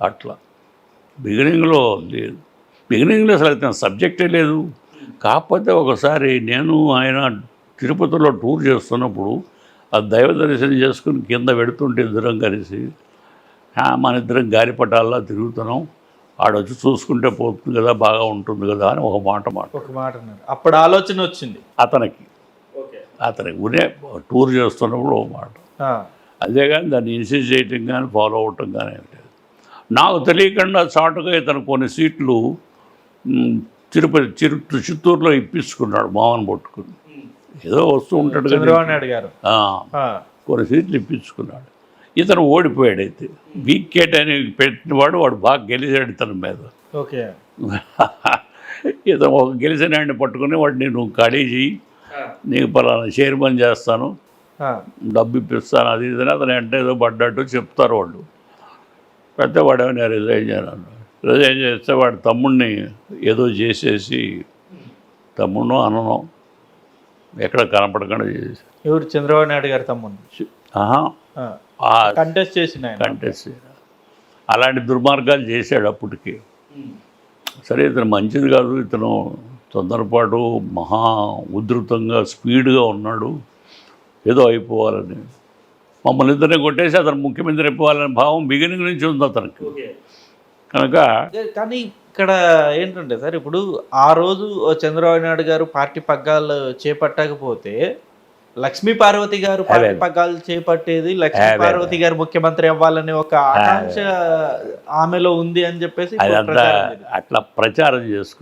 అట్లా. బిగినింగ్లో లేదు బిగినింగ్లో అసలు అయితే సబ్జెక్టే లేదు. కాకపోతే ఒకసారి నేను ఆయన తిరుపతిలో టూర్ చేస్తున్నప్పుడు ఆ దైవ దర్శనం చేసుకుని కింద పెడుతుంటే ఇద్దరం కలిసి "ఆ, మన ఇద్దరం గాలిపటాల్లో తిరుగుతున్నాం. ఆడొచ్చి చూసుకుంటే పోతుంది కదా బాగా ఉంటుంది కదా అని ఒక మాట మాట. ఒక మాట అన్నారు అప్పుడు ఆలోచన వచ్చింది. అతనికి. ఓకే. అతనికి ఉనే టూర్ చేస్తున్నప్పుడు ఒక మాట. అదే కానీ దాన్ని ఇన్సిస్ట్ చేయటం కానీ ఫాలో అవటం కానీ నాకు తెలియకుండా చాటుగా ఇతను కొన్ని సీట్లు తిరుపతి చిరు చిత్తూరులో ఇప్పించుకున్నాడు మామని పట్టుకుని ఏదో వస్తూ ఉంటాడు. చంద్రబాబు నాయుడు గారు. కొన్ని సీట్లు ఇప్పించుకున్నాడు. ఇతను ఓడిపోయాడు అయితే. వీకెట్ అని పెట్టినవాడు వాడు బాగా గెలిచాడు ఇతని మీద. ఓకే. ఇతను ఒక గెలిచిన ఆయన్ని పట్టుకుని వాడు నేను ఖాళీ చేయి నీకు పలానా చైర్మన్ చేస్తాను డబ్బు ఇప్పిస్తాను అది ఇది అతను ఏదో పడ్డట్టు చెప్తారు వాళ్ళు. పెద్ద వాడు నేను రిజైన్ చేయను రిజైన్ చేస్తే వాడి తమ్ముడిని ఏదో చేసేసి తమ్ముడు అనను ఎక్కడ కనపడకుండా చేసి ఎవరు? చంద్రబాబు నాయుడు గారి తమ్ముడు కంటెస్ట్ చేసిన. కంటెస్ట్ అలాంటి దుర్మార్గాలు చేశాడు అప్పటికి. సరే ఇతను మంచిది కాదు ఇతను తొందరపాటు మహా ఉధృతంగా స్పీడ్గా ఉన్నాడు. ఏదో అయిపోవాలని. మమ్మల్ని ఇద్దరిని కొట్టేసి అతను ముఖ్యమంత్రి అయిపోవాలనే భావం బిగినింగ్ నుంచి ఉంది అతనికి కనుక కానీ ఇక్కడ ఏంటంటే సార్ ఇప్పుడు ఆ రోజు చంద్రబాబు నాయుడు గారు పార్టీ పగ్గాలు చేపట్టకపోతే లక్ష్మీ పార్వతి గారు పార్టీ. పగ్గాలు చేపట్టేది లక్ష్మీ. పార్వతి గారు ముఖ్యమంత్రి అవ్వాలనే ఒక ఆకాంక్ష ఆమెలో ఉంది అని చెప్పేసి. అట్లా ప్రచారం చేసుకు